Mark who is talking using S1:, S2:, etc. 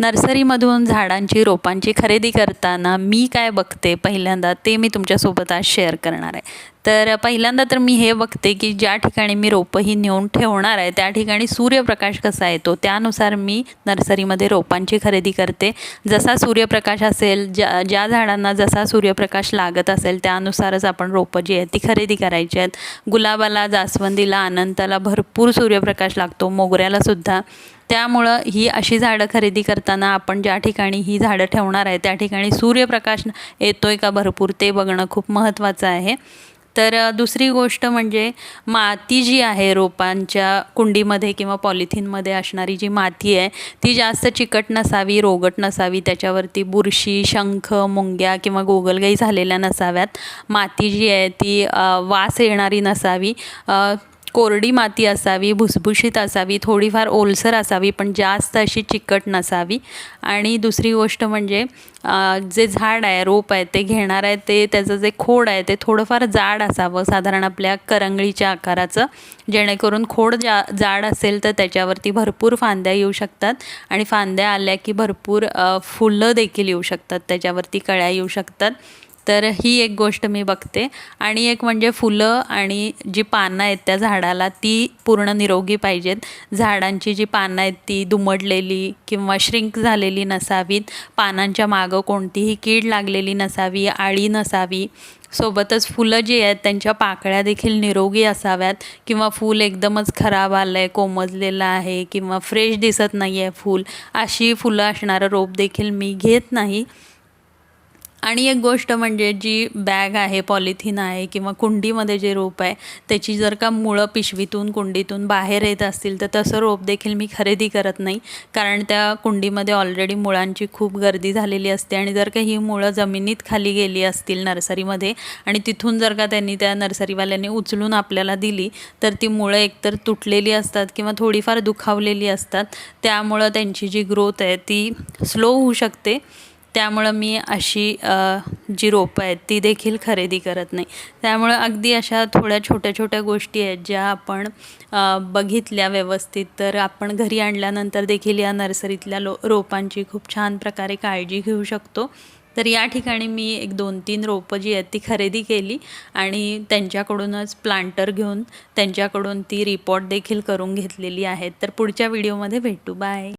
S1: नर्सरीमधून झाडांची रोपांची खरेदी करताना मी काय बघते पहिल्यांदा ते मी तुमच्यासोबत आज शेअर करणार आहे. तर पहिल्यांदा तर मी हे बघते की ज्या ठिकाणी मी रोपं ही नेऊन ठेवणार आहे त्या ठिकाणी सूर्यप्रकाश कसा येतो त्यानुसार मी नर्सरीमध्ये रोपांची खरेदी करते. जसा सूर्यप्रकाश असेल ज्या ज्या झाडांना जसा सूर्यप्रकाश लागत असेल त्यानुसारच आपण रोपं जी आहेत ती खरेदी करायची आहेत. गुलाबाला जास्वंदीला अनंताला भरपूर सूर्यप्रकाश लागतो मोगऱ्यालासुद्धा त्यामुळं ही अशी झाडं खरेदी करताना आपण ज्या ठिकाणी ही झाडं ठेवणार आहे त्या ठिकाणी सूर्यप्रकाश येतो आहे का भरपूर ते बघणं खूप महत्त्वाचं आहे. तर दुसरी गोष्ट म्हणजे माती जी आहे रोपांच्या कुंडीमध्ये किंवा पॉलिथिनमध्ये असणारी जी माती आहे ती जास्त चिकट नसावी रोगट नसावी. त्याच्यावरती बुरशी शंख मुंग्या किंवा गोगलगाई झालेल्या नसाव्यात. माती जी आहे ती वास येणारी नसावी. कोरडी माती असावी भुसभुशीत असावी थोडीफार ओलसर असावी पण जास्त अशी चिकट नसावी. आणि दुसरी गोष्ट म्हणजे जे झाड आहे रोप आहे ते घेणार आहे ते त्याचं जे खोड आहे ते थोडंफार जाड असावं साधारण आपल्या करंगळीच्या आकाराचं. जेणेकरून खोड जा जाड असेल तर त्याच्यावरती भरपूर फांद्या येऊ शकतात. आणि फांद्या आल्या की भरपूर फुलं देखील येऊ शकतात त्याच्यावरती कळ्या येऊ शकतात. तर ही एक गोष्ट मी बघते. आणि एक म्हणजे फुलं आणि जी पानं आहेत त्या झाडाला ती पूर्ण निरोगी पाहिजेत. झाडांची जी पानं आहेत ती दुमडलेली किंवा श्रिंक झालेली नसावीत. पानांच्या मागं कोणतीही कीड लागलेली नसावी आळी नसावी. सोबतच फुलं जी आहेत त्यांच्या पाकळ्या देखील निरोगी असाव्यात. किंवा फूल एकदमच खराब आलं आहे कोमजलेलं आहे किंवा फ्रेश दिसत नाही आहे फूल अशी फुलं असणारं रोप देखील मी घेत नाही. आणि एक गोष्ट म्हणजे जी बॅग आहे पॉलिथिन आहे किंवा कुंडीमध्ये जे रोप आहे त्याची जर का मुळं पिशवीतून कुंडीतून बाहेर येत असतील तर तसं रोप देखील मी खरेदी करत नाही. कारण त्या कुंडीमध्ये ऑलरेडी मुळांची खूप गर्दी झालेली असते आणि जर का ही मुळं जमिनीत खाली गेली असतील नर्सरीमध्ये आणि तिथून जर का त्यांनी त्या नर्सरीवाल्यांनी उचलून आपल्याला दिली तर ती मुळं एकतर तुटलेली असतात किंवा थोडीफार दुखावलेली असतात. त्यामुळं त्यांची जी ग्रोथ आहे ती स्लो होऊ शकते. त्यामुळं मी अशी जी रोपं आहेत ती देखील खरेदी करत नाही. त्यामुळं अगदी अशा थोड्या छोट्या छोट्या गोष्टी आहेत ज्या आपण बघितल्या व्यवस्थित. तर आपण घरी आणल्यानंतर देखील या नर्सरीतल्या लो रोपांची खूप छान प्रकारे काळजी घेऊ शकतो. तर या ठिकाणी मी एक दोन तीन रोपं जी आहेत ती खरेदी केली आणि त्यांच्याकडूनच प्लांटर घेऊन त्यांच्याकडून ती रिपोर्ट देखील करून घेतलेली आहेत. तर पुढच्या व्हिडिओमध्ये भेटू. बाय.